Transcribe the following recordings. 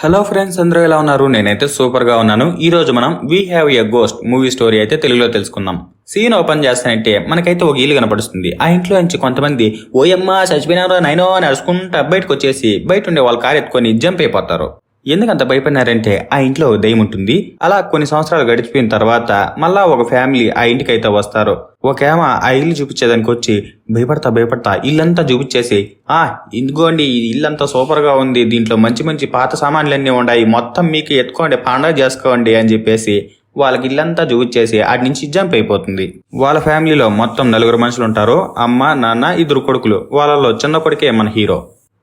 Hello friends అందరూ ఎలా ఉన్నారు? నేనైతే సూపర్గా ఉన్నాను. ఈ రోజు మనం we have a ghost movie story అయితే తెలుగులో తెలుసుకుందాం. సీన్ ఓపెన్ చేస్తానంటే మనకైతే ఒక ఇల్లు కనపడుస్తుంది. ఆ ఇంట్లో నుంచి కొంతమంది ఓయమ్మ చచ్చిపోయినారో నైనో అని అరుచుకుంటా బయటకు వచ్చేసి బయట ఉండే వాళ్ళ కారు ఎత్తుకొని జంప్ అయిపోతారు. ఎందుకంత భయపడినారంటే ఆ ఇంట్లో దయ్యం ఉంటుంది. అలా కొన్ని సంవత్సరాలు గడిచిపోయిన తర్వాత మళ్ళా ఒక ఫ్యామిలీ ఆ ఇంటికి అయితే వస్తారు. ఒకేమ ఆ ఇల్లు చూపించేదానికి వచ్చి భయపడతా భయపడతా ఇల్లంతా చూపించేసి ఆ ఇదిగోండి ఇల్లంతా సూపర్గా ఉంది. దీంట్లో మంచి మంచి పాత సామాన్లన్నీ ఉన్నాయి మొత్తం మీకు ఎత్తుకోండి పండగ చేసుకోండి అని చెప్పేసి వాళ్ళకి ఇల్లంతా చూపించేసి ఆడి నుంచి జంప్ అయిపోతుంది. వాళ్ళ ఫ్యామిలీలో మొత్తం నలుగురు మనుషులు ఉంటారు అమ్మ నాన్న ఇద్దరు కొడుకులు. వాళ్ళలో చిన్న కొడుకే మన హీరో.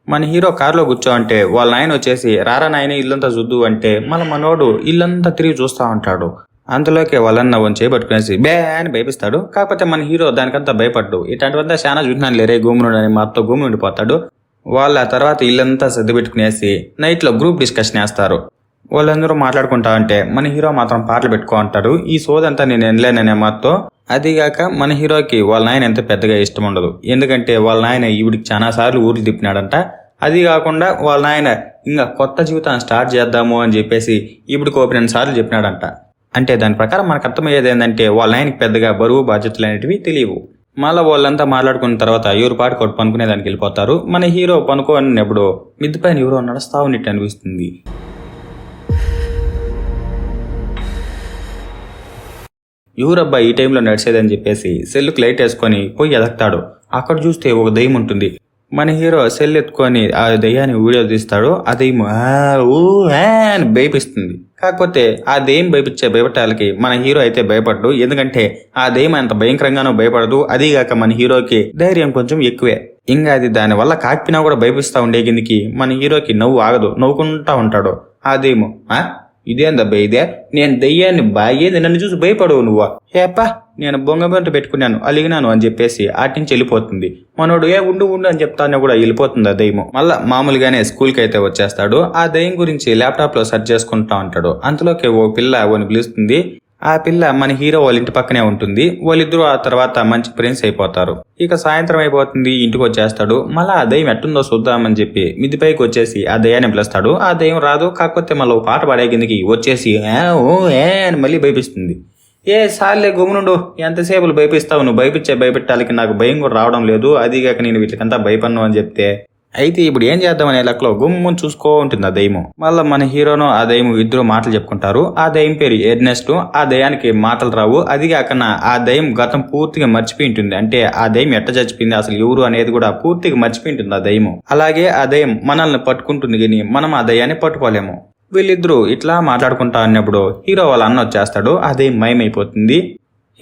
మన హీరో కారులో కూర్చో అంటే వాళ్ళ నాయన వచ్చేసి రారా నాయన ఇల్లంతా చూద్దు అంటే మళ్ళీ మనోడు ఇల్లంతా తిరిగి చూస్తా ఉంటాడు. అందులోకి వాళ్ళన్న వన్ చేపట్టుకునేసి బే అని భయపిస్తాడు. కాకపోతే మన హీరో దానికంతా భయపడ్డు. ఇట్లాంటివంతా చాలా చూసినాను లేరే గూమునుడు అని మా అత్త ఉండిపోతాడు వాళ్ళ తర్వాత ఇల్లంతా సర్ది పెట్టుకునేసి నైట్లో గ్రూప్ డిస్కషన్ వేస్తారు. వాళ్ళందరూ మాట్లాడుకుంటా ఉంటే మన హీరో మాత్రం పాటలు పెట్టుకో అంటాడు. ఈ సోదంతా నేను ఎనలేననే మాతో అదిగాక మన హీరోకి వాళ్ళ నాయన ఎంత పెద్దగా ఇష్టం ఉండదు. ఎందుకంటే వాళ్ళ నాయన ఈవిడికి చాలా సార్లు ఊర్లు తిప్పినాడంట. అది కాకుండా వాళ్ళ నాయన ఇంకా కొత్త జీవితాన్ని స్టార్ట్ చేద్దాము అని చెప్పేసి ఇప్పుడు ఓపెన్ రెండు సార్లు చెప్పినాడంట. అంటే దాని ప్రకారం మనకు అర్థమయ్యేది ఏంటంటే వాళ్ళ నాయనకి పెద్దగా బరువు బాధ్యతలు అనేటివి తెలియవు. మళ్ళీ వాళ్ళంతా మాట్లాడుకున్న తర్వాత ఎవరు పాటు కొట్టు పనుకునే దానికి వెళ్ళిపోతారు. మన హీరో పనుకోనప్పుడు మిద్ది పైన ఎవరో నడుస్తా ఉన్నట్టు అనిపిస్తుంది. ఎవరబ్బా ఈ టైంలో నడిచేదని చెప్పేసి సెల్లుకు లైట్ వేసుకొని పోయి ఎదక్తాడు. అక్కడ చూస్తే ఒక దయ్యం ఉంటుంది. మన హీరో సెల్ ఎత్తుకొని ఆ దయ్యాన్ని వీడియో తీస్తాడు. ఆ దయ్యం ఊ, అని భయపిస్తుంది. కాకపోతే ఆ దయ్యం భయపించే భయపట్టాలకి మన హీరో అయితే భయపడ్డు. ఎందుకంటే ఆ దయ్యం అంత భయంకరంగానూ భయపడదు. అదీగాక మన హీరోకి ధైర్యం కొంచెం ఎక్కువే. ఇంకా అది దాని వల్ల కాకినా కూడా భయపిస్తా ఉండే కిందికి మన హీరోకి నవ్వు ఆగదు. నవ్వుకుంటా ఉంటాడు ఆ దయ్యం ఇదేందబ్బా ఇదే? నేను దయ్యాన్ని బాగేది నన్ను చూసి భయపడవు నువ్వా. ఏపా నేను బొంగబంట పెట్టుకున్నాను అలిగినాను అని చెప్పేసి ఆటి నుంచి వెళ్ళిపోతుంది. మనోడు ఏ ఉండు ఉండు అని చెప్తానే కూడా వెళ్ళిపోతుంది ఆ దయ్యం మళ్ళా మామూలుగానే స్కూల్కి అయితే వచ్చేస్తాడు. ఆ దయ్యం గురించి ల్యాప్టాప్లో సెర్చ్ చేసుకుంటా ఉంటాడు. అంతలోకి ఓ పిల్ల ఓని పిలుస్తుంది. ఆ పిల్ల మన హీరో వాళ్ళ ఇంటి పక్కనే ఉంటుంది. వాళ్ళిద్దరూ ఆ తర్వాత మంచి ఫ్రెండ్స్ అయిపోతారు. ఇక సాయంత్రం అయిపోతుంది ఇంటికి వచ్చేస్తాడు. మళ్ళీ ఆ దయ్యం ఎట్టుందో చూద్దామని చెప్పి మిద్దిపైకి వచ్చేసి ఆ దయ్యాన్ని పిలుస్తాడు. ఆ దయ్యం రాదు కాకపోతే మళ్ళీ ఒక పాట పాడే కిందకి వచ్చేసి ఓ ఏ అని మళ్ళీ భయపిస్తుంది. ఏ సార్లే గుమ్మునుండు ఎంతసేపు భయపిస్తావు? నువ్వు భయపించే భయపెట్టాలకి నాకు భయం కూడా రావడం లేదు. అదిగాక నేను వీటికంతా భయపడను అని చెప్తే అయితే ఇప్పుడు ఏం చేద్దామనే లెక్కలో గుమ్మని చూసుకో ఉంటుంది ఆ దయ్యం మళ్ళీ మన హీరోను ఆ దయ్యం ఇద్దరు మాటలు చెప్పుకుంటారు. ఆ దయ్యం పేరు ఎర్నెస్ట్. ఆ దయ్యానికి మాటలు రావు. అది కాకుండా ఆ దయ్యం గతం పూర్తిగా మర్చిపోయి ఉంటుంది. అంటే ఆ దయ్యం ఎట్ట చచ్చిపోయింది? అసలు ఎవరు అనేది కూడా పూర్తిగా మర్చిపోయి ఉంటుంది ఆ దయ్యం అలాగే ఆ దయ్యం మనల్ని పట్టుకుంటుంది కానీ మనం ఆ దయ్యాన్ని పట్టుకోలేము. వీళ్ళిద్దరూ ఇట్లా మాట్లాడుకుంటా అన్నప్పుడు హీరో వాళ్ళ అన్న వచ్చేస్తాడు. అదే మయమైపోతుంది.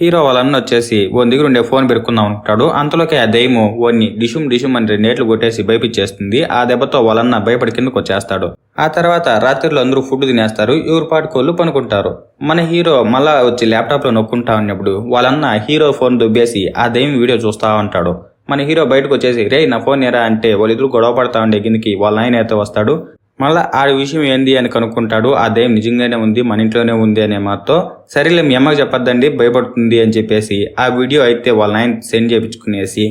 హీరో వాళ్ళన్న వచ్చేసి ఓ దగ్గర ఉండే ఫోన్ పెరుకుందాం అనుకుంటాడు అంతలోకి ఆ దయ్యము ఓన్ని డిషుమ్ డిషుమ్ అని రెండేట్లు కొట్టేసి భయపించేస్తుంది ఆ దెబ్బతో వాళ్ళన్న భయపడి కిందకు వచ్చేస్తాడు. ఆ తర్వాత రాత్రిలో అందరూ ఫుడ్ తినేస్తారు. ఎవరు పాటుకోళ్ళు పనుకుంటారు. మన హీరో మళ్ళా వచ్చి ల్యాప్టాప్లో నొక్కుంటా ఉన్నప్పుడు వాళ్ళన్న హీరో ఫోన్ దుబ్బేసి ఆ దయ్యం వీడియో చూస్తా ఉంటాడు. మన హీరో బయటకు వచ్చేసి రే నా ఫోన్ ఎరా అంటే వాళ్ళిద్దరు గొడవ పడతా ఉండే కిందకి వాళ్ళ ఆయన అయితే వస్తాడు. మళ్ళీ ఆ విషయం ఏంది అని కనుక్కుంటాడు. ఆ దయ్యం నిజంగానే ఉంది మన ఇంట్లోనే ఉంది అనే మాతో సరేలే మీ అమ్మకి చెప్పొద్దండి భయపడుతుంది అని చెప్పేసి ఆ వీడియో అయితే వాళ్ళ నైన్ సెండ్ చేయించుకునేసి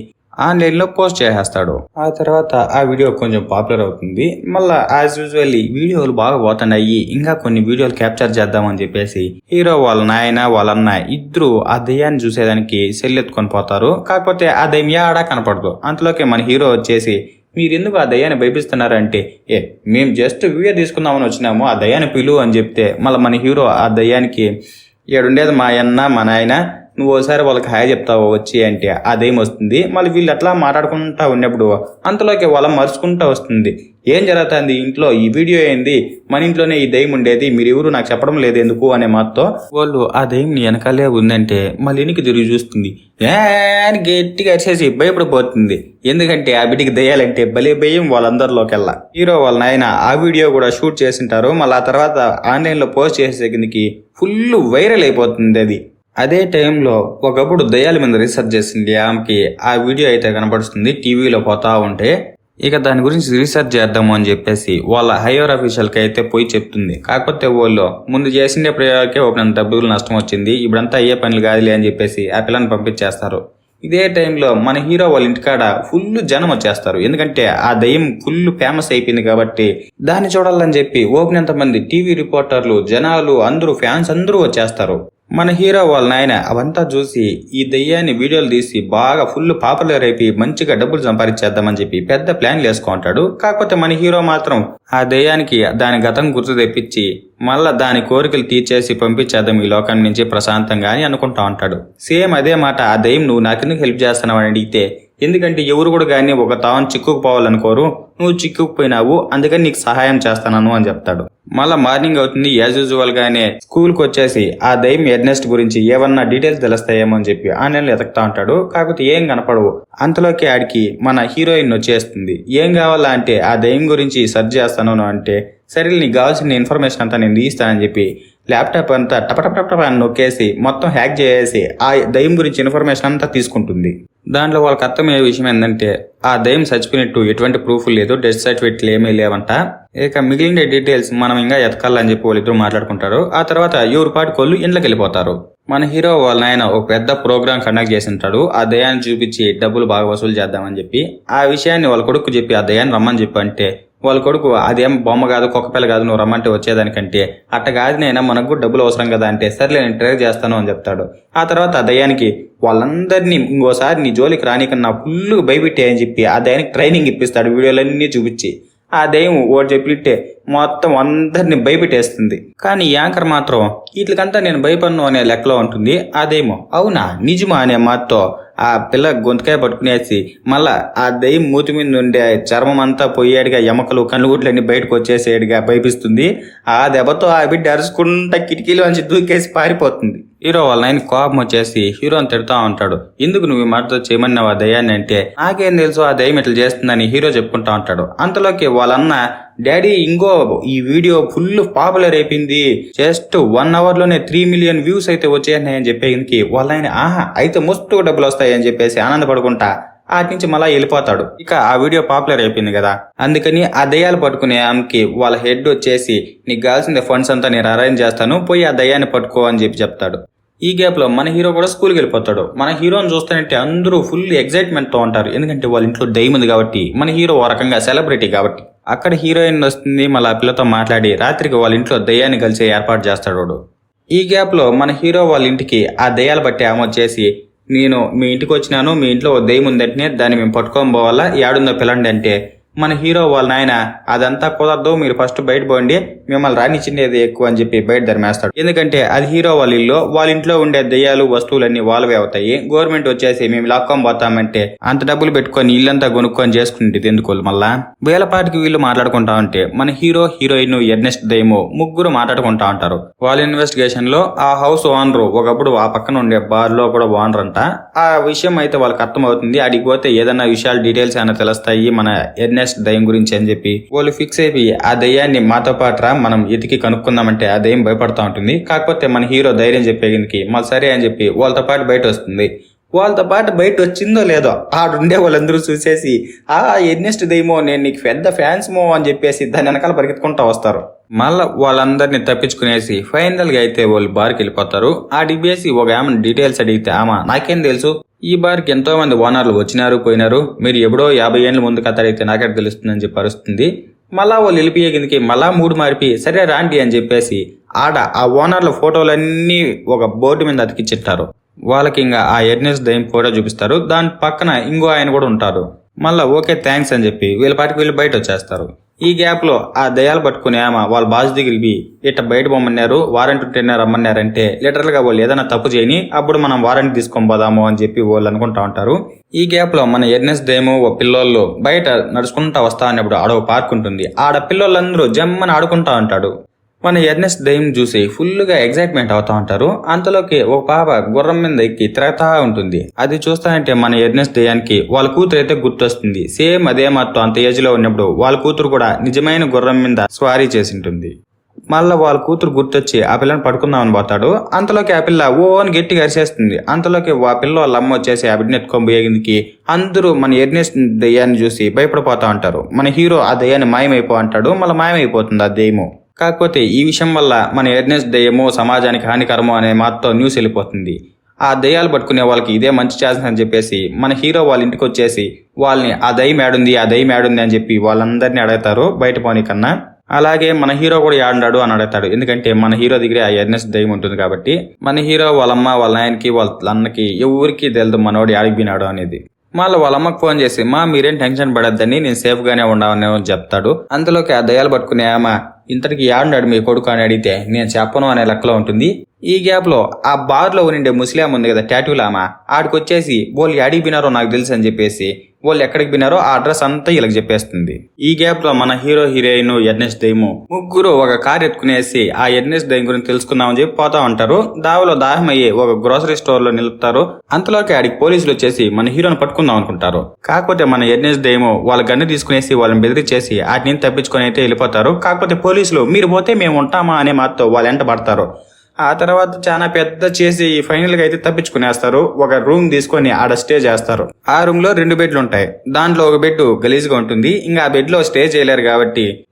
ఆన్లైన్లో పోస్ట్ చేసేస్తాడు. ఆ తర్వాత ఆ వీడియో కొంచెం పాపులర్ అవుతుంది. మళ్ళా యాజ్ యూజువల్ వీడియోలు బాగా పోతున్నాయి ఇంకా కొన్ని వీడియోలు క్యాప్చర్ చేద్దామని చెప్పేసి హీరో వాళ్ళ నాయన వాళ్ళ అన్న ఇద్దరు ఆ దయ్యాన్ని చూసేదానికి సెల్ ఎత్తుకొని పోతారు. కాకపోతే ఆ దయ్యం ఆడా కనపడదు. అంతలోకి మన హీరో వచ్చేసి మీరెందుకు ఆ దయ్యాన్ని భయపిస్తున్నారంటే? ఏ మేము జస్ట్ వీడియో తీసుకుందామని వచ్చినాము ఆ దయ్యాన్ని పిలువు అని చెప్తే మళ్ళీ మన హీరో ఆ దయ్యానికి ఏడుండేది మా అన్న మా నాయన నువ్వు ఒకసారి వాళ్ళకి హాయ్ చెప్తావు వచ్చి అంటే ఆ దయ్యం వస్తుంది. మళ్ళీ వీళ్ళు అట్లా మాట్లాడుకుంటా ఉన్నప్పుడు అంతలోకి వాళ్ళ మరుచుకుంటా వస్తుంది. ఏం జరుగుతుంది? ఇంట్లో ఈ వీడియో ఏంది? మన ఇంట్లోనే ఈ దయ్యం ఉండేది మీరు ఎవరు? నాకు చెప్పడం లేదు ఎందుకు? అనే మాతో వాళ్ళు ఆ దయ్యం వెనకాలే ఉందంటే మళ్ళీ వెనక్కి తిరిగి చూస్తుంది. "ఏ" అని గట్టిగా అరిచేసి భయపడిపోతుంది. ఎందుకంటే ఆ బిడ్డకి దయ్యాలంటే భలే భయం వాళ్ళందరిలోకెల్లా. హీరో వాళ్ళ నాయన ఆ వీడియో కూడా షూట్ చేసింటారు. మళ్ళీ ఆ తర్వాత ఆన్లైన్లో పోస్ట్ చేసే కిందకి ఫుల్ వైరల్ అయిపోతుంది అది. అదే టైంలో ఒకప్పుడు దయ్యాల మీద రీసెర్చ్ చేసింది ఆమెకి. ఆ వీడియో అయితే కనపడుతుంది టీవీలో పోతా ఉంటే ఇక దాని గురించి రీసెర్చ్ చేద్దాము అని చెప్పేసి వాళ్ళ హైయర్ అఫీషియల్కి అయితే పోయి చెప్తుంది. కాకపోతే వాళ్ళు ముందు చేసిండే ప్రయోగాలకే ఒక డబ్బులు నష్టం వచ్చింది. ఇప్పుడంతా అయ్యే పనులు కాదులే అని చెప్పేసి ఆ పిల్లని పంపించేస్తారు. ఇదే టైంలో మన హీరో వాళ్ళ ఇంటికాడ ఫుల్ జనం వచ్చేస్తారు. ఎందుకంటే ఆ దయ్యం ఫుల్ ఫేమస్ అయిపోయింది కాబట్టి దాన్ని చూడాలని చెప్పి ఓపినంత మంది టీవీ రిపోర్టర్లు జనాలు అందరూ ఫ్యాన్స్ అందరూ వచ్చేస్తారు. మన హీరో వాళ్ళ నాయన అవంతా చూసి ఈ దయ్యాన్ని వీడియోలు తీసి బాగా ఫుల్ పాపులర్ అయిపోయి మంచిగా డబ్బులు సంపాదించేద్దామని చెప్పి పెద్ద ప్లాన్లు వేసుకుంటాడు కాకపోతే మన హీరో మాత్రం ఆ దయ్యానికి దాని గతం గుర్తు తెప్పించి మళ్ళా దాని కోరికలు తీర్చేసి పంపించేద్దాం ఈ లోకం నుంచి ప్రశాంతంగా అని అనుకుంటా ఉంటాడు. సేమ్ అదే మాట ఆ దయ్యం నువ్వు నాకెందుకు హెల్ప్ చేస్తున్నావు అని అడిగితే ఎందుకంటే ఎవరు కూడా కానీ ఒక తాను చిక్కుకుపోవాలనుకోరు నువ్వు చిక్కుకుపోయినావు అందుకని నీకు సహాయం చేస్తాను అని చెప్తాడు. మళ్ళీ మార్నింగ్ అవుతుంది యాజ్ యూజువల్ గానే స్కూల్కి వచ్చేసి ఆ దయ్యం ఎడ్నెస్ట్ గురించి ఏమన్నా డీటెయిల్స్ తెలుస్తాయేమో అని చెప్పి ఆన్లైన్ ఎతకుతా ఉంటాడు. కాకపోతే ఏం కనపడవు. అంతలోకి ఆడికి మన హీరోయిన్ వచ్చేస్తుంది. ఏం కావాలా అంటే ఆ దయ్యం గురించి సర్చ్ చేస్తాను అంటే సరే నీకు కావాల్సిన ఇన్ఫర్మేషన్ అంతా నేను తీస్తానని చెప్పి ల్యాప్టాప్ అంతా టపటపటప అని నొక్కేసి మొత్తం హ్యాక్ చేసేసి ఆ దయ్యం గురించి ఇన్ఫర్మేషన్ అంతా తీసుకుంటుంది. దాంట్లో వాళ్ళకి అర్థమయ్యే విషయం ఏంటంటే ఆ దయ్యం చచ్చిపోయినట్టు ఎటువంటి ప్రూఫ్ లేదు డెత్ సర్టిఫికెట్లు ఏమీ లేవంట. ఇక మిగిలిన డీటెయిల్స్ మనం ఇంకా ఎతకాలని చెప్పి వాళ్ళిద్దరు మాట్లాడుకుంటారు. ఆ తర్వాత ఎవరి పాటి కోళ్ళు ఇంట్లోకి వెళ్ళిపోతారు. మన హీరో వాళ్ళ నాయన ఒక పెద్ద ప్రోగ్రామ్ కండక్ట్ చేసి ఉంటాడు ఆ దయాన్ని చూపించి డబ్బులు బాగా వసూలు చేద్దామని చెప్పి ఆ విషయాన్ని వాళ్ళ కొడుకు చెప్పి ఆ దయాన్ని రమ్మని చెప్పి అంటే వాళ్ళ కొడుకు అదేం బొమ్మ కాదు కుక్కపిల్ల కాదు నువ్వు రమ్మంటే వచ్చేదానికంటే అట్ట కాదు మనకు కూడా డబ్బులు అవసరం కదా అంటే సర్లే నేను ట్రై చేస్తాను అని చెప్తాడు. ఆ తర్వాత ఆ దయ్యానికి వాళ్ళందరినీ ఇంకోసారి నీ జోలికి రానికన్నా ఫుల్ భయపెట్టే అని చెప్పి ఆ దయానికి ట్రైనింగ్ ఇప్పిస్తాడు వీడియోలన్నీ చూపించి. ఆ దయ్యం ఓడి చెప్పిట్టే మొత్తం అందరిని భయపెట్టేస్తుంది. కానీ యాంకర్ మాత్రం వీటికంతా నేను భయపడను అనే లెక్కలో ఉంటుంది. అదేమో అవునా నిజమా అనే మాతో ఆ పిల్ల గొంతుకాయ పట్టుకునేసి మళ్ళా ఆ దయ్యం మూతి మీద ఉండే చర్మం అంతా పోయాడుగా ఎమకలు కన్నుగుట్లన్నీ బయటకు వచ్చేసేడుగా భయపిస్తుంది. ఆ దెబ్బతో ఆ బిడ్డ అరుచుకుంటా కిటికీలు దూకేసి పారిపోతుంది. హీరో వాళ్ళ ఆయన కోపం వచ్చేసి హీరోని తిడతా ఉంటాడు. ఎందుకు నువ్వు ఈ మాటతో చేయమన్నావు ఆ దయ్యాన్ని అంటే? నాకేం తెలుసు ఆ దయ్యం ఇట్లా చేస్తుందని హీరో చెప్పుకుంటా ఉంటాడు. అంతలోకి వాళ్ళన్న డాడీ ఇంకో ఈ వీడియో ఫుల్ పాపులర్ అయిపోయింది. జస్ట్ వన్ అవర్లోనే త్రీ మిలియన్ వ్యూస్ అయితే వచ్చేసినాయని అని వాళ్ళ ఆయన ఆహా అయితే మస్తు డబ్బులు వస్తాయని చెప్పేసి ఆనందపడుకుంటా. అటు నుంచి మళ్ళా వెళ్ళిపోతాడు. ఇక ఆ వీడియో పాపులర్ అయిపోయింది కదా. అందుకని ఆ దయ్యాలు పట్టుకునే ఆమెకి వాళ్ళ హెడ్ వచ్చేసి నీకు కావాల్సిన ఫండ్స్ అంతా నేను అరేంజ్ చేస్తాను పోయి ఆ దయ్యాన్ని పట్టుకో అని చెప్పి చెప్తాడు. ఈ గ్యాప్లో మన హీరో కూడా స్కూల్కి వెళ్ళిపోతాడు. మన హీరోని చూస్తానంటే అందరూ ఫుల్ ఎగ్జైట్మెంట్తో ఉంటారు. ఎందుకంటే వాళ్ళ ఇంట్లో దయ్యం ఉంది కాబట్టి మన హీరో ఓ రకంగా సెలబ్రిటీ కాబట్టి. అక్కడ హీరోయిన్ వస్తుంది మళ్ళీ ఆ పిల్లతో మాట్లాడి రాత్రికి వాళ్ళ ఇంట్లో దయ్యాన్ని కలిసే ఏర్పాటు చేస్తాడు ఈ గ్యాప్లో మన హీరో వాళ్ళ ఇంటికి ఆ దయ్యాలు బట్టి ఆమె వచ్చేసి నేను మీ ఇంటికి వచ్చినాను మీ ఇంట్లో ఉదయం దయ్యం ఉందంటే దాన్ని మేము పట్టుకొని పోవాలా? ఏడుందో పిల్లండి అంటే. మన హీరో వాళ్ళ నాయన అదంతా కుదరదు మీరు ఫస్ట్ బయట పోండి మిమ్మల్ని రానిచ్చిండేది ఎక్కువ అని చెప్పి బయట ధర్మేస్తాడు. ఎందుకంటే అది హీరో వాళ్ళ ఇల్లు వాళ్ళ ఇంట్లో ఉండే దయ్యాలు వస్తువులన్నీ వాళ్ళవే అవుతాయి. గవర్నమెంట్ వచ్చేసి మేము లాక్కొని పోతామంటే అంత డబ్బులు పెట్టుకొని ఇల్లంతా కొనుక్కొని చేసుకుంటుంది ఎందుకు మళ్ళా? వేలపాటికి వీళ్ళు మాట్లాడుకుంటా ఉంటే మన హీరో హీరోయిన్ ఎర్నెస్ట్ దయ్యము ముగ్గురు మాట్లాడుకుంటా ఉంటారు. వాళ్ళ ఇన్వెస్టిగేషన్లో ఆ హౌస్ ఓనర్ ఒకప్పుడు ఆ పక్కన ఉండే బార్లో కూడా ఓనర్ అంట. ఆ విషయం అయితే వాళ్ళకి అర్థమవుతుంది. అడిగి పోతే ఏదైనా విషయాలు డీటెయిల్స్ అయినా తెలుస్తాయి మన ఎర్నెస్ట్ దయ్యం గురించి అని చెప్పి వాళ్ళు ఫిక్స్ అయిపోయి ఆ దయ్యాన్ని మాతో పాటు రా మనం ఎతికి కనుక్కుందామంటే ఆ దయ్యం భయపడతా ఉంటుంది. కాకపోతే మన హీరో ధైర్యం చెప్పేందుకు మళ్ళీ సరే అని చెప్పి వాళ్ళతో పాటు బయట వస్తుంది. వాళ్ళతో పాటు బయట వచ్చిందో లేదో ఆడుండే వాళ్ళందరూ చూసేసి ఆ ఎన్నెస్ట్ దయ్యమో నేను నీకు పెద్ద ఫ్యాన్స్మో అని చెప్పేసి దాని వెనకాల పరిగెత్తుకుంటా వస్తారు. మళ్ళా వాళ్ళందరినీ తప్పించుకునేసి ఫైనల్గా అయితే వాళ్ళు బార్కి వెళ్ళిపోతారు. ఆ డిబిఎస్సి ఒక ఆమెను డీటెయిల్స్ అడిగితే ఆమె నాకేం తెలుసు? ఈ బార్కి ఎంతో మంది ఓనర్లు వచ్చినారు పోయినారు. మీరు ఎప్పుడో యాభై ఏళ్ళ ముందు కథ అడిగితే నాకే తెలుస్తుందని చెప్పి అరుస్తుంది. మళ్ళా వాళ్ళు వెళ్ళిపోయే కిందకి మళ్ళా మూడు మార్పి సరే రాండి అని చెప్పేసి ఆడ ఆ ఓనర్ల ఫోటోలన్నీ ఒక బోర్డు మీద అతికిచ్చిట్టారు వాళ్ళకి ఇంకా ఆ ఎడ్నెస్ దయం ఫోటో చూపిస్తారు. దాని పక్కన ఇంకో ఆయన కూడా ఉంటారు. మళ్ళా ఓకే థ్యాంక్స్ అని చెప్పి వీళ్ళ పాటికి వీళ్ళు బయట వచ్చేస్తారు. ఈ గ్యాప్లో ఆ దయాలు పట్టుకుని ఆమె వాళ్ళ బాస్ దగ్గరికి పోయి ఇట్ట బయట పోమన్నారు వారెంట్ ఉంటేనే రమ్మన్నారంటే లిటరల్గా వాళ్ళు ఏదైనా తప్పు చేయని అప్పుడు మనం వారెంట్ తీసుకొని పోదాము అని చెప్పి వాళ్ళు అనుకుంటా ఉంటారు. ఈ గ్యాప్లో మన ఎర్నెస్ డేమో ఓ పిల్లోళ్ళు బయట నడుచుకుంటా వస్తా అన్నప్పుడు ఆడ పార్క్ ఉంటుంది. ఆడ పిల్లోళ్ళందరూ జమ్మని ఆడుకుంటా ఉంటాడు. మన ఎర్నెస్ దయ్యం చూసి ఫుల్గా ఎగ్జైట్మెంట్ అవుతా ఉంటారు. అంతలోకి ఒక పాప గుర్రం మీద ఎక్కి తిరగతా ఉంటుంది. అది చూస్తానంటే మన ఎర్నెస్ దయ్యానికి వాళ్ళ కూతురు అయితే గుర్తొస్తుంది. సేమ్ అదే మొత్తం అంత ఏజ్లో ఉన్నప్పుడు వాళ్ళ కూతురు కూడా నిజమైన గుర్రం మీద స్వారీ చేసి ఉంటుంది మళ్ళా వాళ్ళ కూతురు గుర్తొచ్చి ఆ పిల్లని పడుకుందామని పోతాడు. అంతలోకి ఆ పిల్ల ఓ అని గట్టిగా అరిచేస్తుంది అంతలోకి ఆ పిల్ల వాళ్ళ అమ్మ వచ్చేసి ఆ బిడ్డ ఎత్తుకొని అందరూ మన ఎర్నెస్ దయ్యాన్ని చూసి భయపడిపోతా ఉంటారు. మన హీరో ఆ దయ్యాన్ని మాయమైపో అంటాడు. మళ్ళీ మాయమైపోతుంది ఆ దయ్యము. కాకపోతే ఈ విషయం వల్ల మన ఎర్నెస్ దయ్యమో సమాజానికి హానికరము అనే మాటతో న్యూస్ వెళ్ళిపోతుంది. ఆ దయ్యాలు పట్టుకునే వాళ్ళకి ఇదే మంచి ఛాన్స్ అని చెప్పేసి మన హీరో వాళ్ళ ఇంటికి వచ్చేసి వాళ్ళని ఆ దయ్యం ఏడుంది ఆ దయ్యం ఏడుంది అని చెప్పి వాళ్ళందరినీ అడుగుతారు బయట పోనీ కన్నా. అలాగే మన హీరో కూడా ఏడున్నాడు అని అడుగుతాడు. ఎందుకంటే మన హీరో దగ్గర ఆ ఎర్నెస్ దయ్యం ఉంటుంది కాబట్టి మన హీరో వాళ్ళమ్మ వాళ్ళ నాయనకి వాళ్ళ అన్నకి ఎవరికి తెలియదు మనోడు ఆడిగిపోయినాడు అనేది. మళ్ళీ వాళ్ళమ్మకు ఫోన్ చేసి మా మీరేం టెన్షన్ పడద్దని నేను సేఫ్ గానే ఉండవని చెప్తాడు. అందులోకి ఆ దయ్యాలు పట్టుకునే ఆమె ఇంతటికి యాడున్నాడు మీ కొడుకు? అని అడిగితే నేను చెప్పను అనే లెక్కలో ఉంటుంది. ఈ గ్యాప్లో ఆ బార్లో ఉండే ముస్లిం ఉంది కదా టాటూలామా? ఆమె ఆడికి వచ్చేసి వాళ్ళు యాడికి నాకు తెలుసు అని చెప్పేసి వాళ్ళు ఎక్కడికి పోయినారో ఆ అడ్రస్ అంతా వీళ్ళకి చెప్పేస్తుంది. ఈ గ్యాప్లో మన హీరో హీరోయిన్ ఎడ్నెస్ దైము ముగ్గురు ఒక కార్ ఎత్తుకునేసి ఆ ఎర్నెస్ దైమ్ గురించి తెలుసుకుందామని చెప్పి పోతా ఉంటారు. దావలో దాహం అయ్యి ఒక గ్రోసరీ స్టోర్లో నిలుపుతారు. అంతలోకి ఆడికి పోలీసులు వచ్చేసి మన హీరోని పట్టుకుందాం అనుకుంటారు. కాకపోతే మన ఎడ్నెస్ దైము వాళ్ళ గన్ను తీసుకునేసి వాళ్ళని బెదిరించేసి వాటిని తప్పించుకొని అయితే వెళ్ళిపోతారు. కాకపోతే పోలీసులు మీరు పోతే మేము ఉంటామా? అనే మాతో వాళ్ళు ఎంట పడతారు. ఆ తర్వాత చాలా పెద్ద చేసి ఫైనల్గా అయితే తప్పించుకునేస్తారు. ఒక రూమ్ తీసుకొని ఆడ స్టే చేస్తారు. ఆ రూమ్లో రెండు బెడ్లు ఉంటాయి. దాంట్లో ఒక బెడ్ గలీజ్గా ఉంటుంది. ఇంకా ఆ బెడ్లో స్టే చేయలేరు కాబట్టి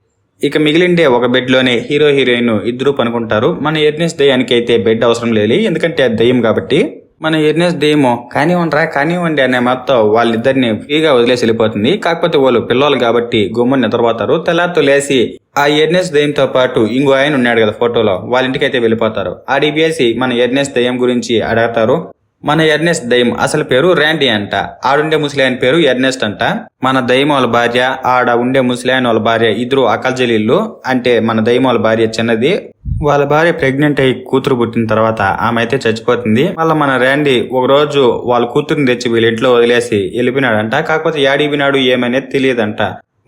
ఇక మిగిలిండే ఒక బెడ్లోనే హీరో హీరోయిన్ ఇద్దరు పనుకుంటారు. మన ఎర్నెస్ దయ్యానికి అయితే బెడ్ అవసరం లేదు. ఎందుకంటే అది దయ్యం కాబట్టి. మన ఎర్నెస్ దయ్యమో కానివ్వండిరా కానివ్వండి అనే మొత్తం వాళ్ళిద్దరిని ఫ్రీగా వదిలేసి వెళ్ళిపోతుంది. కాకపోతే వాళ్ళు పిల్లలు కాబట్టి గుమ్మని నిద్రపోతారు. తెల్లారితో లేసి ఆ ఎర్నెస్ దయ్యంతో పాటు ఇంకో ఆయన ఉన్నాడు కదా ఫోటోలో వాళ్ళ ఇంటికి అయితే వెళ్ళిపోతారు ఆడిపిసి మన ఎర్నెస్ దయ్యం గురించి అడగతారు? మన ఎర్నెస్ట్ దయ్యం అసలు పేరు ర్యాండీ అంట. ఆడుండే ముసలాయన పేరు ఎర్నెస్ట్ అంట. మన దయ్యం వాళ్ళ భార్య ఆడ ఉండే ముసలాయన వాళ్ళ భార్య ఇద్దరు అకల్జలీళ్ళు అంటే మన దయ్యం వాళ్ళ భార్య చిన్నది. వాళ్ళ భార్య ప్రెగ్నెంట్ అయ్యి కూతురు పుట్టిన తర్వాత ఆమె అయితే చచ్చిపోతుంది. మళ్ళీ మన ర్యాండీ ఒక రోజు వాళ్ళ కూతురుని తెచ్చి వీళ్ళ ఇంట్లో వదిలేసి వెళ్ళిపోయినాడంట. కాకపోతే యాడిపోయినాడు ఏమనేది తెలియదంట.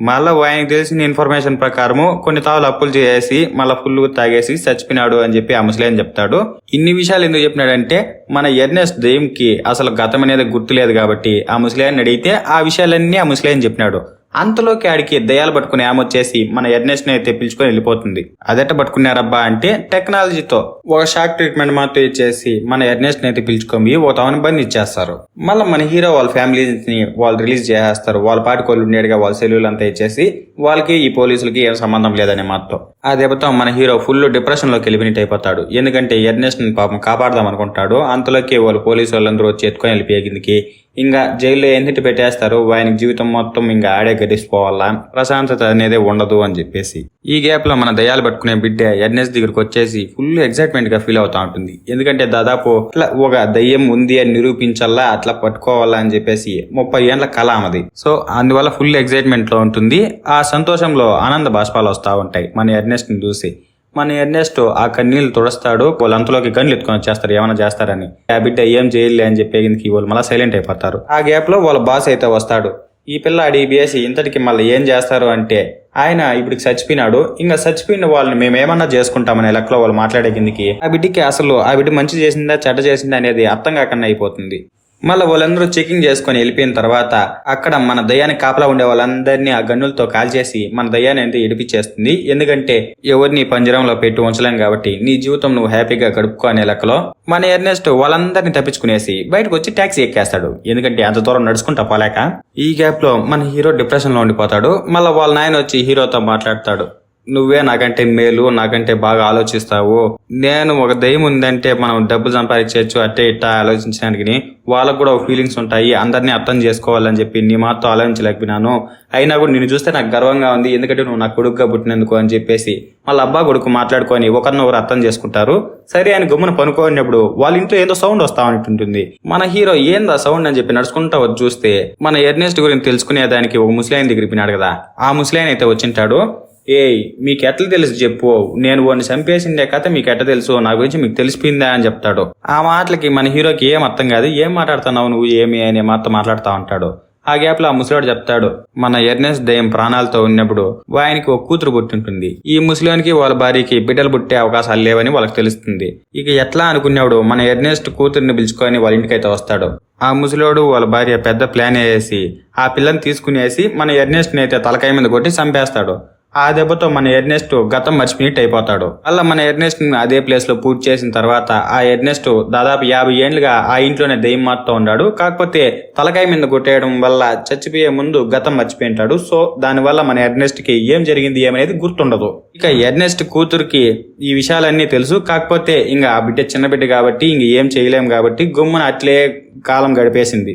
మళ్ళా ఆయనకు తెలిసిన ఇన్ఫర్మేషన్ ప్రకారము కొన్ని తావులు అప్పులు చేసి మళ్ళీ ఫుల్ తాగేసి చచ్చిపోయినాడు అని చెప్పి ఆ ముసలేని చెప్తాడు. ఇన్ని విషయాలు ఎందుకు చెప్పినాడంటే మన ఎర్నెస్ దెయ్యంకి అసలు గతం అనేది గుర్తులేదు కాబట్టి ఆ ముసలేని అడిగితే ఆ విషయాలన్నీ ఆ ముసలేని చెప్పినాడు. అంతలోకి ఆడికి దయ్యాలు పట్టుకుని ఆమె మన ఎర్నెస్ అయితే పిలుచుకొని వెళ్ళిపోతుంది. అదెట్ట పట్టుకున్నారబ్బా అంటే టెక్నాలజీతో ఒక షాక్ ట్రీట్మెంట్ మాత్రం ఇచ్చేసి మన ఎర్నెస్ అయితే పిలుచుకొని ఒక తమని బంద్ ఇచ్చేస్తారు. మళ్ళీ మన హీరో వాళ్ళ ఫ్యామిలీని వాళ్ళు రిలీజ్ చేసేస్తారు. వాళ్ళ పాటికి వాళ్ళు ఉండేట్టుగా వాళ్ళ సెల్యూలు అంతా ఇచ్చేసి వాళ్ళకి ఈ పోలీసులకి ఏం సంబంధం లేదనే మాత్రం. ఆ దెబ్బతో మన హీరో ఫుల్ డిప్రెషన్లోకి వెళ్ళినట్టు అయిపోతాడు. ఎందుకంటే ఎర్నెస్ని పాపం కాపాడదాం అనుకుంటాడు. అంతలోకి వాళ్ళు పోలీసు వాళ్ళందరూ వచ్చి ఎత్తుకొని వెళ్ళిపోయే కిందకి ఇంకా జైల్లో ఎందుకు పెట్టేస్తారు? ఆయనకి జీవితం మొత్తం ఇంకా ఆడే గడిచిపోవాలా? ప్రశాంతత అనేది ఉండదు అని చెప్పేసి. ఈ గ్యాప్లో మన దయాలు పట్టుకునే బిడ్డ ఎన్ఎస్ దగ్గరకు వచ్చేసి ఫుల్ ఎక్సైట్మెంట్గా ఫీల్ అవుతా ఉంటుంది. ఎందుకంటే దాదాపు ఇట్లా ఒక దయ్యం ఉంది అని నిరూపించాలా? అట్లా పట్టుకోవాలా అని చెప్పేసి ముప్పై ఏండ్ల కళ ఆమెది. సో అందువల్ల ఫుల్ ఎక్సైట్మెంట్లో ఉంటుంది. ఆ సంతోషంలో ఆనంద బాష్పాలు వస్తూ ఉంటాయి. మన ఎర్నెస్ట్ని చూసి. మన ఎర్నెస్ట్ ఆ కన్నీళ్ళు తుడుస్తాడు వాళ్ళు అంతలోకి గన్లు ఎత్తుకొని వచ్చేస్తారు ఏమైనా చేస్తారని. ఆ బిడ్డ ఏం చేయలే అని చెప్పేందుకు వాళ్ళు మళ్ళీ సైలెంట్ అయిపోతారు. ఆ గ్యాప్లో వాళ్ళ బాస్ అయితే వస్తాడు. ఈ పిల్ల బీఎస్సి ఇంతటికి మళ్ళీ ఏం చేస్తారు? అంటే ఆయన ఇప్పుడు చచ్చిపోయినాడు. ఇంకా చచ్చిపోయిన వాళ్ళని మేము ఏమన్నా చేసుకుంటామనే లెక్కలో వాళ్ళు మాట్లాడే కిందికి ఆ బిడ్డకి అసలు ఆ బిడ్డ మంచి చేసిందా చెడ్డ చేసిందా అనేది అర్థం కాకుండా అయిపోతుంది. మళ్ళీ వాళ్ళందరూ చెకింగ్ చేసుకొని వెళ్ళిపోయిన తర్వాత అక్కడ మన దయ్యాన్ని కాపలా ఉండే వాళ్ళందరినీ ఆ గన్నులతో కాల్చేసి మన దయ్యాన్ని అయితే ఇడిపించేస్తుంది ఎందుకంటే ఎవరిని పంజరంలో పెట్టి ఉంచలేం కాబట్టి నీ జీవితం నువ్వు హ్యాపీగా గడుపుకో అనే లెక్కలో మన ఎర్నెస్ట్ వాళ్ళందరినీ తప్పించుకునేసి బయటకు వచ్చి ట్యాక్సీ ఎక్కేస్తాడు. ఎందుకంటే అంత దూరం నడుచుకుంటా పోలేక ఈ గ్యాప్లో మన హీరో డిప్రెషన్లో ఉండిపోతాడు. మళ్ళీ వాళ్ళ నాయన వచ్చి హీరోతో మాట్లాడతాడు. నువ్వే నాకంటే మేలు నాకంటే బాగా ఆలోచిస్తావు. నేను ఒక దయ్యం ఉందంటే మనం డబ్బు సంపాదించవచ్చు అట్టే ఇట్టా ఆలోచించడానికి వాళ్ళకు కూడా ఫీలింగ్స్ ఉంటాయి. అందరినీ అర్థం చేసుకోవాలని చెప్పి నీ మాతో ఆలోచించలేకపోయినాను. అయినా కూడా నేను చూస్తే నాకు గర్వంగా ఉంది. ఎందుకంటే నువ్వు నా కొడుకుగా పుట్టినందుకు అని చెప్పేసి వాళ్ళ అబ్బా కొడుకు మాట్లాడుకొని ఒకరినొకరు అర్థం చేసుకుంటారు. సరే అని గమ్మున పనుకోనప్పుడు వాళ్ళ ఇంట్లో ఏదో సౌండ్ వస్తా ఉంటుంది మన హీరో ఏందా సౌండ్ అని చెప్పి నడుచుకుంటా వచ్చి చూస్తే మన ఎర్నెస్ట్ గురించి తెలుసుకునే దానికి ఒక ముస్లిం దగ్గరికి పోయినాడు కదా. ఆ ముసలాయన అయితే వచ్చింటాడు. ఏయ్ మీకు ఎట్లా తెలుసు చెప్పు. నేను వాడిని చంపేసిందే కథ మీకు ఎట్లా తెలుసు? నా గురించి మీకు తెలిసిపోయిందా అని చెప్తాడు. ఆ మాటలకి మన హీరోకి ఏం అర్థం కాదు. ఏం మాట్లాడుతున్నావు నువ్వు? ఏమి అనే మాత్రం మాట్లాడుతూ ఉంటాడు. ఆ గ్యాప్లో ఆ ముసలివాడు చెప్తాడు మన ఎర్నెస్ దయం ప్రాణాలతో ఉన్నప్పుడు ఆయనకి ఒక కూతురు పుట్టింటుంది. ఈ ముసలివానికి వాళ్ళ భార్యకి బిడ్డలు పుట్టే అవకాశాలు లేవని వాళ్ళకి తెలుస్తుంది. ఇక ఎట్లా అనుకునేవాడు మన ఎర్నెస్ట్ కూతురిని పిలుచుకొని వాళ్ళ ఇంటికైతే వస్తాడు. ఆ ముసలోడు వాళ్ళ భార్య పెద్ద ప్లాన్ వేసి ఆ పిల్లని తీసుకునేసి మన ఎర్నెస్ట్ని అయితే తలకాయ మీద కొట్టి చంపేస్తాడు. ఆ దెబ్బతో మన ఎర్నెస్ట్ గతం మర్చిపోయినట్టు అయిపోతాడు. అలా మన ఎర్నెస్ట్ అదే ప్లేస్లో పూర్తి చేసిన తర్వాత ఆ ఎర్నెస్ట్ దాదాపు యాభై ఏళ్ళుగా ఆ ఇంట్లోనే దెయ్యం మారుతూ ఉన్నాడు. కాకపోతే తలకాయ మీద కొట్టేయడం వల్ల చచ్చిపోయే ముందు గతం మర్చిపోయింటాడు సో దానివల్ల మన ఎర్నెస్ట్కి ఏం జరిగింది ఏమనేది గుర్తుండదు. ఇక ఎర్నెస్ట్ కూతురికి ఈ విషయాలన్నీ తెలుసు. కాకపోతే ఇంకా ఆ బిడ్డ చిన్న బిడ్డ కాబట్టి ఇంక ఏం చేయలేం కాబట్టి గుమ్మన అట్లే కాలం గడిపేసింది.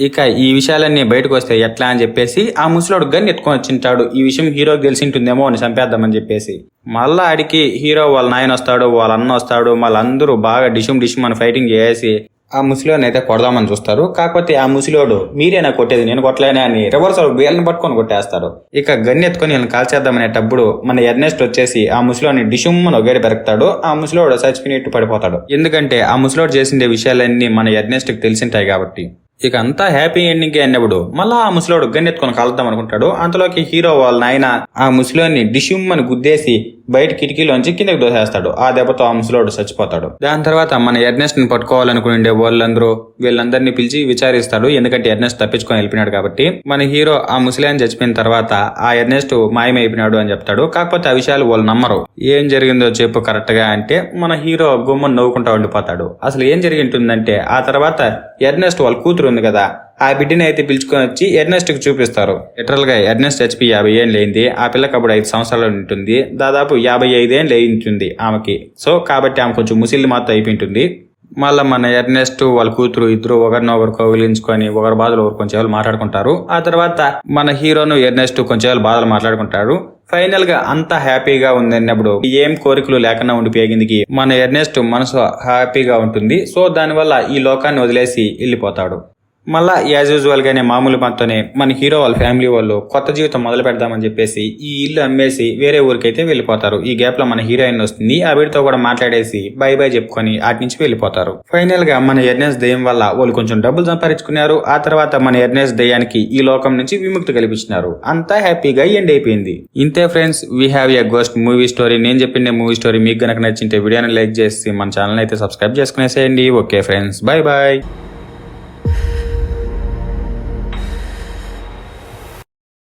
ఇక ఈ విషయాలన్నీ బయటకు వస్తే ఎట్లా అని చెప్పేసి ఆ ముసలోడు గన్ ఎత్తుకొని వచ్చింటాడు. ఈ విషయం హీరోకి తెలిసి ఉంటుందేమో అని చంపేద్దామని చెప్పేసి. మళ్ళా ఆడికి హీరో వాళ్ళ నాయన వస్తాడు వాళ్ళ అన్న వస్తాడు వాళ్ళందరూ బాగా డిషుమ్ డిషుమ్ అని ఫైటింగ్ చేసి ఆ ముసలిని అయితే కొడదామని చూస్తారు. కాకపోతే ఆ ముసలివాడు మీరేనా కొట్టేది? నేను కొట్టలేనా? అని రివర్స్ వీళ్ళని పట్టుకొని కొట్టేస్తారు. ఇక గన్ ఎత్తుకొని వీళ్ళని కాల్చేద్దామనేటప్పుడు మన ఎర్నెస్ట్ వచ్చేసి ఆ ముసలిని డిషుమ్మను ఒకటి పెరుగుతాడు ఆ ముసలివాడు చచ్చిపోయినట్టు పడిపోతాడు. ఎందుకంటే ఆ ముసలివాడు చేసిండే విషయాలన్నీ మన ఎర్నెస్ట్కి తెలిసింటాయి కాబట్టి. ఇక అంతా హ్యాపీ ఎండింగ్ అన్నప్పుడు మళ్ళా ఆ ముసలోడు గన్నెత్తుకొని కలుద్దాం అనుకుంటాడు. అంతలోకి హీరో వాళ్ళ నాయన ఆ ముసలోని డిష్యూమ్ అని గుద్దేసి బయట కిటికీలోంచి కిందకి దోసేస్తాడు. ఆ దెబ్బతో అంశలోడు చచ్చిపోతాడు. దాని తర్వాత మన ఎర్నెస్ట్ని పట్టుకోవాలనుకునే వాళ్ళందరూ వీళ్ళందరినీ పిలిచి విచారిస్తాడు. ఎందుకంటే ఎర్నెస్ట్ తప్పించుకొని వెళ్ళిపోయినాడు కాబట్టి. మన హీరో ఆ ముసలాయన్ చచ్చిపోయిన తర్వాత ఆ ఎర్నెస్ట్ మాయమైపోయినాడు అని చెప్తాడు. కాకపోతే ఆ విషయాలు వాళ్ళు నమ్మరు. ఏం జరిగిందో చెప్పు కరెక్ట్గా అంటే మన హీరో గుమ్మని నవ్వుకుంటా ఉండిపోతాడు. అసలు ఏం జరిగి ఉంటుందంటే ఆ తర్వాత ఎర్నెస్ట్ వాళ్ళ కూతురు ఉంది కదా ఆ బిడ్డని అయితే పిలుచుకొని వచ్చి ఎర్నెస్ట్కి చూపిస్తారు. లిటరల్గా ఎర్నెస్ట్ హెచ్పి యాభై ఏళ్ళు అయింది. ఆ పిల్లకి అప్పుడు ఐదు సంవత్సరాలు ఉంటుంది. దాదాపు యాభై ఐదేళ్ళు అయి ఉంటుంది ఆమెకి. సో కాబట్టి ఆమె కొంచెం ముసిల్లి మాత్రం అయిపోయింటుంది. మళ్ళీ మన ఎర్నెస్ట్ వాళ్ళ కూతురు ఇద్దరు ఒకరినొకరు కౌగిలించుకొని ఒకరి బాధలు ఒకరు కొంచెం మాట్లాడుకుంటారు. ఆ తర్వాత మన హీరోను ఎర్నెస్ట్ కొంచెం బాధలు మాట్లాడుకుంటారు ఫైనల్గా అంత హ్యాపీగా ఉందన్నప్పుడు ఏం కోరికలు లేకుండా ఉండిపోయిందికి మన ఎర్నెస్ట్ మనసు హ్యాపీగా ఉంటుంది. సో దానివల్ల ఈ లోకాన్ని వదిలేసి వెళ్ళిపోతాడు. మళ్ళా యాజ్ యూజువల్ గానే మామూలు మనతోనే మన హీరో వాళ్ళ ఫ్యామిలీ వాళ్ళు కొత్త జీవితం మొదలు పెడదామని చెప్పేసి ఈ ఇల్లు అమ్మేసి వేరే ఊరికైతే వెళ్ళిపోతారు. ఈ గ్యాప్లో మన హీరోయిన్ వస్తుంది. ఆవిడతో కూడా మాట్లాడేసి బై బై చెప్పుకొని అటు నుంచి వెళ్ళిపోతారు. ఫైనల్గా మన ఎర్నెస్ దయ్యం వల్ల వాళ్ళు కొంచెం డబ్బులు సంపాదించుకున్నారు. ఆ తర్వాత మన ఎర్నెస్ దయ్యానికి ఈ లోకం నుంచి విముక్తి కల్పించినారు. అంతా హ్యాపీగా ఎండ్ అయిపోయింది. ఇంతే friends we have a ghost movie story నేను చెప్పిన మూవీ స్టోరీ మీకు గనక నచ్చింటే వీడియోని లైక్ చేసి మన ఛానల్ అయితే subscribe చేసుకునేసేయండి. Okay friends bye bye